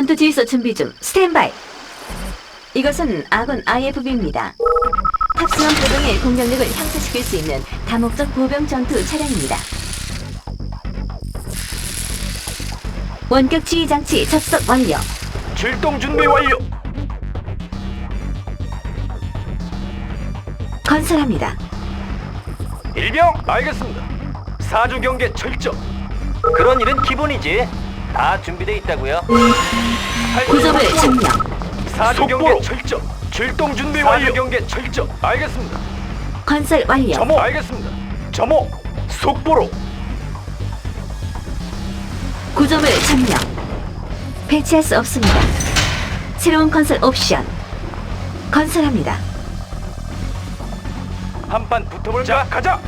전투 주의소 준비 중. 스탠바이. 이것은 아군 IFB입니다. 탑승한 보병의 공격력을 향상시킬 수 있는 다목적 보병 전투 차량입니다. 원격 지휘 장치 접속 완료. 출동 준비 완료. 건설합니다. 일병 알겠습니다. 사주 경계 철저. 그런 일은 기본이지. 다 준비돼 있다고요. 구점을 점령. 사주 경계 철저. 출동 준비 완료. 사주 경계 철저. 알겠습니다. 건설 완료. 점호 알겠습니다. 점호 속보로 구점을 점령. 배치할 수 없습니다. 새로운 건설 옵션. 건설합니다. 한판 붙어볼까? 자, 가자.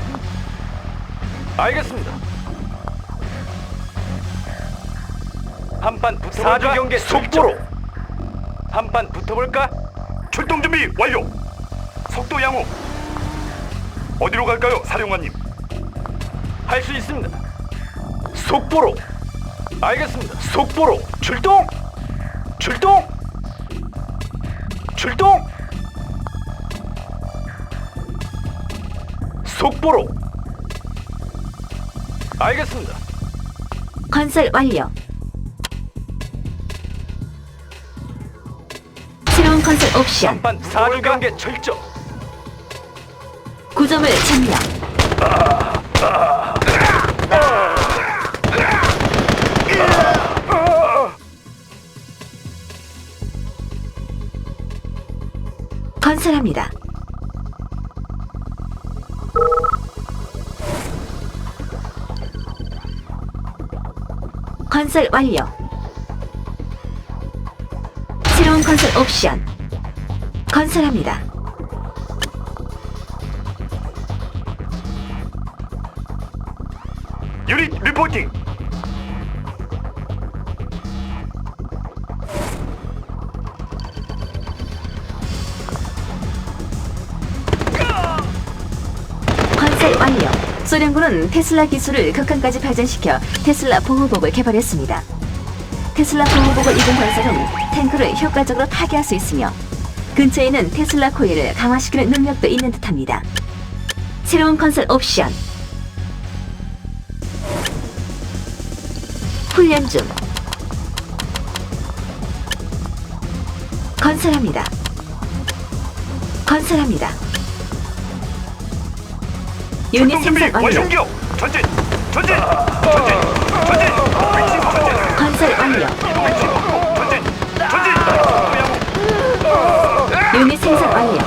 알겠습니다. 한판 붙어볼까? 사주 경계 속보로. 한판 붙어볼까? 출동 준비 완료. 속도 양호. 어디로 갈까요, 사령관님? 할 수 있습니다. 속보로. 알겠습니다. 속보로 출동. 출동. 출동. 속보로. 알겠습니다. 건설 완료. 새로운 건설 옵션. 한판 사주 경계 철저. 구점을 점령. 건설합니다. 건설 완료. 새로운 건설 옵션. 건설합니다. 유닛 리포팅. 건설 완료. 소련군은 테슬라 기술을 극한까지 발전시켜 테슬라 보호복을 개발했습니다. 테슬라 보호복을 입은 건설은 탱크를 효과적으로 타개할 수 있으며 근처에는 테슬라 코일을 강화시키는 능력도 있는 듯합니다. 새로운 건설 옵션. 훈련 중. 건설합니다. 건설합니다. 유닛 생산. 완료. 전진. 전진. 전진. 속도 양호. 유닛 생산 완료.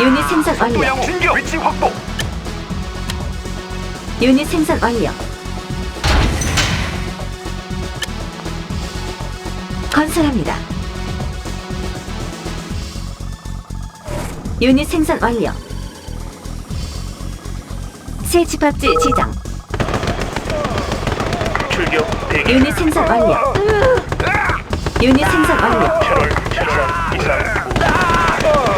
유닛 생산 완료. 진격. 위치 확보. 유닛 생산 완료. 건설합니다. 유닛 생산 완료. 새 집합지 지정. 출격 대기. 유닛 생산 완료. 유닛 생산 완료. 채널 이상 이상.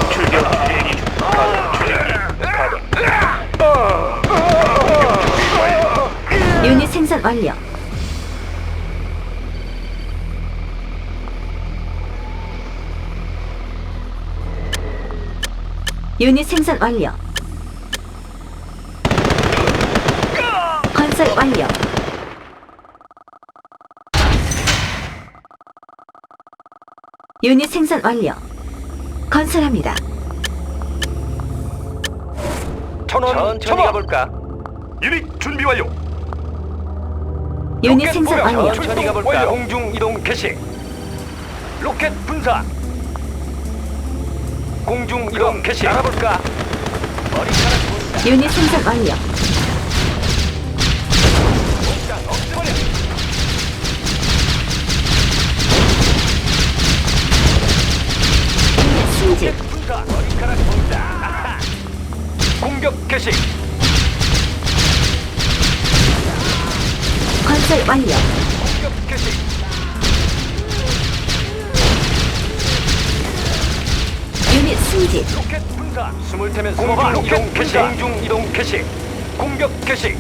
출격 대기 중. 가동 출격기 가동. 유닛 생산 완료. 유닛 생산 완료. 건설 완료. 유닛 생산 완료. 건설합니다. 천원 천천히 가볼까? 유닛 준비 완료. 유닛 로켓 생산. 완료. 천천히 가볼까? 공중 이동 개시. 로켓 분사. 공중 이동 개시. 나가볼까? 분사. 유닛 생산 완료. 공격 개시. 건설 완료. 공격 개시. 유닛 승진. 로켓 분사. 숨을 태면 공격 공방 이동 로켓 분사. 공중 이동 개시. 공격 개시.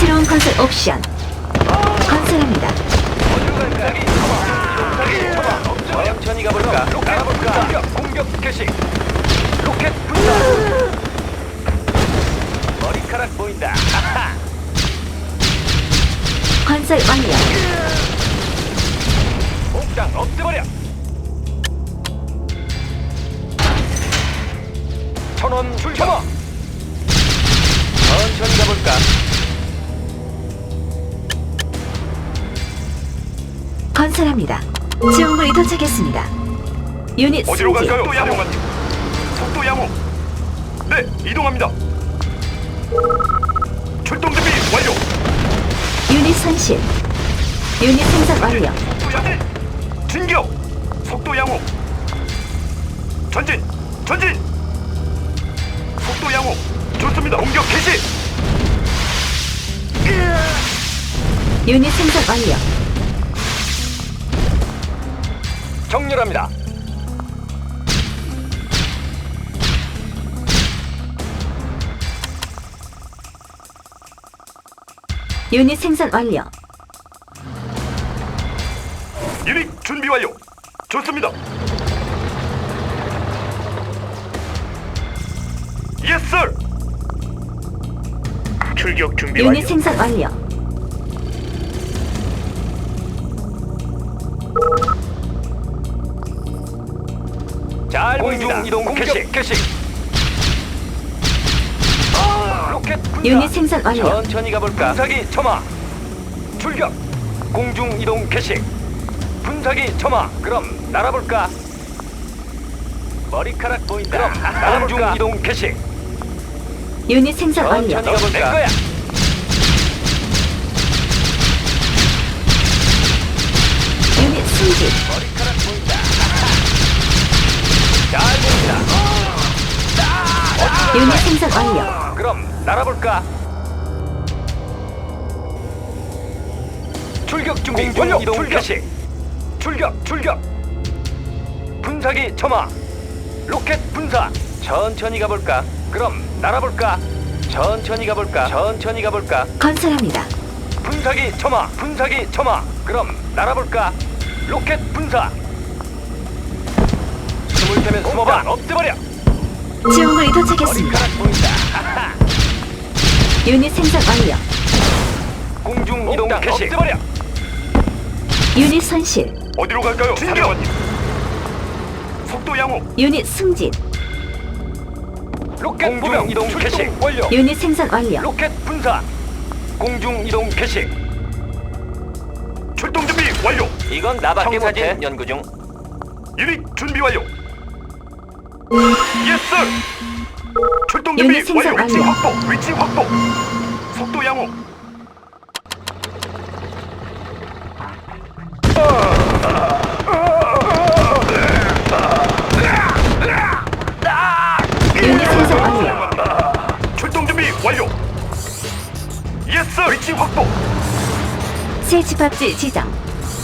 새로운 건설 옵션. 건설합니다. 어! 쳐봐. 천천히 가볼까? 날아볼까? 공격, 공격 개시. 로켓 분사. 머리카락 보인다. 아하. 건설 완료. 옥장 엎드버려. 천원 출격. 천천히 가볼까? 건설합니다. 지원군이 도착했습니다. 유닛 어디로 승진. 갈까요? 속도 양호. 속도 양호. 네, 이동합니다. 출동 준비 완료. 유닛 손실. 유닛 생산 완료. 속도 양호. 진격. 속도 양호. 전진. 전진. 속도 양호. 좋습니다. 공격 개시. 유닛 생산 완료. 정렬합니다. 유닛 생산 완료. 유닛 준비 완료. 좋습니다. 예스, 서 출격 준비 유닛 생산 완료. 잘 공중 이동 개시 개시. 아, 로켓 분사. 유닛 생산 완료. 천천히 가볼까? 분사기 첨화. 출격. 공중 이동 개시. 분사기 첨화. 그럼 날아볼까? 머리카락 보인다. 그럼? 공중 이동 개시. 유닛 생산 완료. 천천히 가볼까? 내 거야. 유닛 승진. 보인다. 잘 보인다. 유닛 생산 완료. 그럼 날아볼까? 출격 준비 완료. 이동 출격. 개시. 출격 출격. 분사기 첨화. 로켓 분사. 천천히 가볼까? 그럼 날아볼까? 천천히 가볼까? 천천히 가볼까? 건설합니다. 분사기 첨화. 분사기 첨화. 그럼 날아볼까? 로켓 분사. 대면 숨어봐. 엎드버려. 지원군이 도착했습니다. 머리카락 보인다. 하하. 유닛 생산 완료. 공중 이동 개시. 엎드버려. 유닛 손실. 어디로 갈까요? 진격. 속도 양호. 유닛 승진. 로켓 공중 이동 개시 완료. 유닛 생산 완료. 로켓 분사. 공중 이동 개시. 출동 준비 완료. 이건 나밖에 못해. 연구 중. 유닛 준비 완료. 예스. 서 출동 준비 유닛 완료. 위치 완료. 확보. 위치 확보. 속도 양호. 유닛 생산 완료. 출동 준비 완료. 예스. 서 위치 확보. 새 집합지 지정.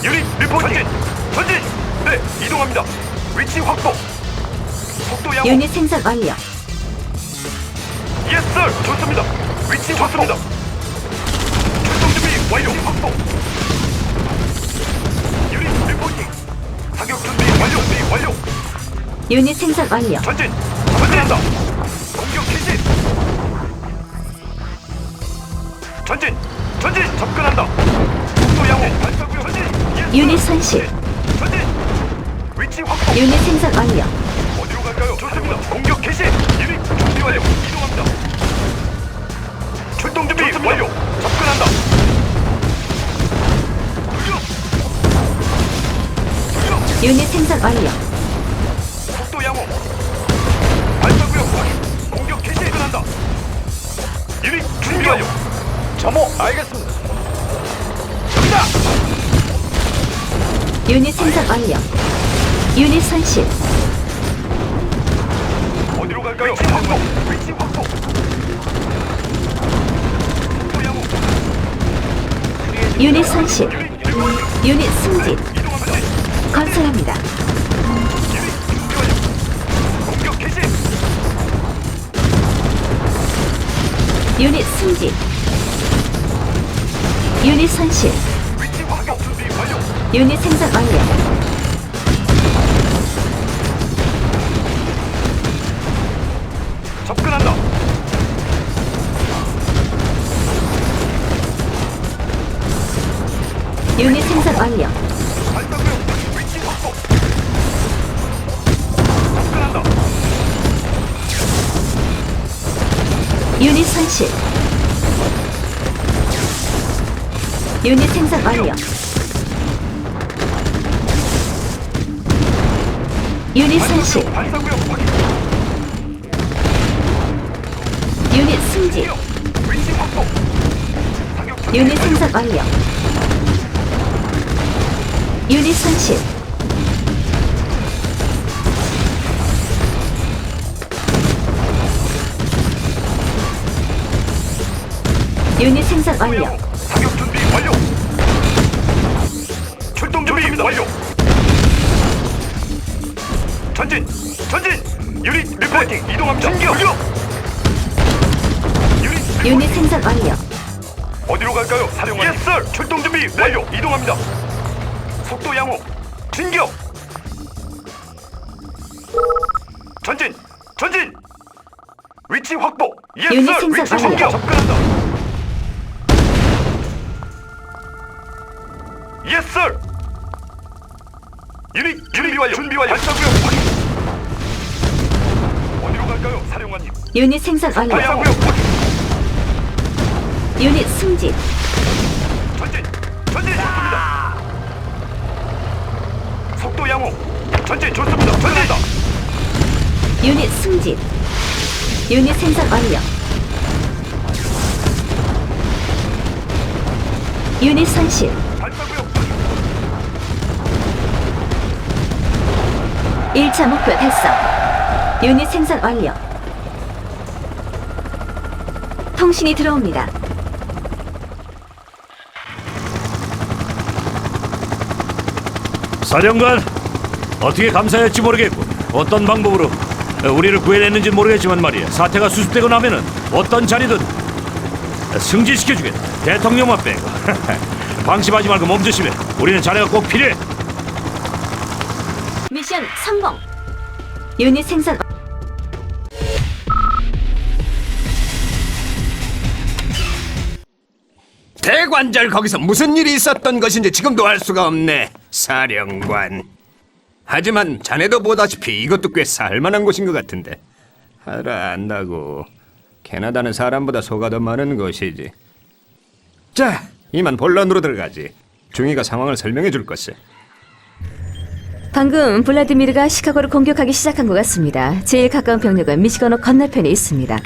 유닛 리포팅. 전진. 네, 이동합니다. 위치 확보. 유닛 생산 완료. 예스. 서 좋습니다. 위치 좋습니다. 출동 준비 완료. 확보. 유닛 리포팅. 사격 준비 완료. 준비 완료. 유닛 생산 완료. 전진. 전진한다. 공격 개시. 전진. 전진. 접근한다. 속도 양호. 발사구역. 전진. 예스. 유닛 손실. 전진. 위치 확보. 유닛 생산 완료. 갈까요? 좋습니다. 공격 개시. 유닛 준비 완료. 이동합니다. 출동 준비 완료. 접근한다. 돌려. 돌려. 유닛 생산 완료. 속도 양호. 발사구역 확인. 공격 개시. 접근한다. 유닛 준비 완료. 점호 알겠습니다. 저기다. 유닛 생산 완료. 유닛 손실. 갈까요? 위치 확보. 위치 확보. 양호. 유닛 손실. 유닛 승진. 이동합니다. 건설합니다. 유닛 준비 완료. 공격 개시. 유닛 승진. 유닛 손실. 위치 확인 준비 완료. 유닛 생산 완료. 유닛 생산 완료. 유닛 손실. 유닛 생산 완료. 유닛 손실. 유닛 승진. 유닛. 생산 완료. 유닛 손실. 유닛 생산 완료. 사격 준비 완료. 출동 준비 완료. 전진, 전진. 유닛 리포팅 이동합니다. 진격. 유닛. 유닛 생산 완료. 어디로 갈까요, 사령관? 예스, 네. 출동 준비 완료. 이동합니다. 속도 양호. 진격. 전진, 전진. 위치 확보. 예스, 유닛 생산 위치 완료. 진격. 접근한다. 예스. 유닛 준비 완료. 준비 완료. 발사구역 확인. 어디로 갈까요, 사령관님? 유닛 생산 완료. 발사구역 확인. 유닛 승진. 전진! 전진! 좋습니다! 속도 양호! 전진 좋습니다! 전진다! 유닛 승진. 유닛 생산 완료. 유닛 손실. 발사구역 1차 목표 달성. 유닛 생산 완료. 통신이 들어옵니다. 사령관, 어떻게 감사해야 할지 모르겠고 어떤 방법으로 우리를 구해냈는지 모르겠지만 말이야. 사태가 수습되고 나면은 어떤 자리든 승진시켜주겠다. 대통령만 빼고 방심하지 말고 몸조심해. 우리는 자네가 꼭 필요해. 미션 성공. 유닛 생산 대관절 거기서 무슨 일이 있었던 것인지 지금도 알 수가 없네, 사령관. 하지만 자네도 보다시피 이것도 꽤 살만한 곳인 것 같은데. 알아 안다고. 캐나다는 사람보다 소가 더 많은 곳이지. 자, 이만 본론으로 들어가지. 중이가 상황을 설명해 줄 것을. 방금 블라디미르가 시카고를 공격하기 시작한 것 같습니다. 제일 가까운 병력은 미시건호 건너편에 있습니다.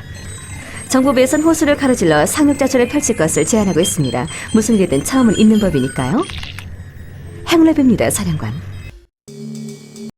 정부부에선 호수를 가로질러 상륙작전을 펼칠 것을 제안하고 있습니다. 무슨 일이든 처음은 있는 법이니까요. 행운을 빕니다, 사령관.